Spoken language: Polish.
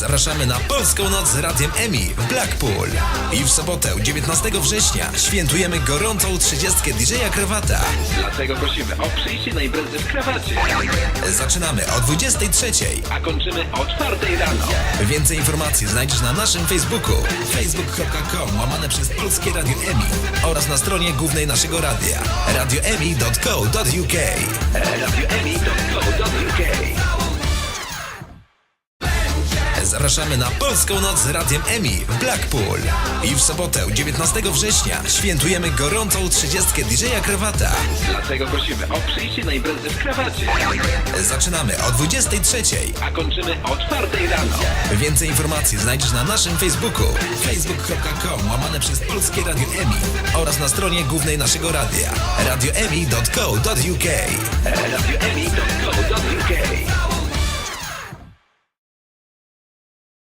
Zapraszamy na Polską Noc z Radiem EMI w Blackpool. I w sobotę 19 września świętujemy gorącą 30 DJ-a Krawata. Dlatego prosimy o przyjście na imprezę w krawacie. Zaczynamy o 23. A kończymy o czwartej rano. Więcej informacji znajdziesz na naszym Facebooku facebook.com łamane przez Polskie Radio EMI oraz na stronie głównej naszego radia radioemi.co.uk radioemi.co.uk Zapraszamy na Polską Noc z Radiem EMI w Blackpool. I w sobotę 19 września świętujemy gorącą 30 DJ-a Krawata. Dlatego prosimy o przyjście na imprezę w krawacie. Zaczynamy o 23. A kończymy o czwartej rano. Więcej informacji znajdziesz na naszym Facebooku facebook.com łamane przez Polskie Radio EMI oraz na stronie głównej naszego radia radioemi.co.uk radioemi.co.uk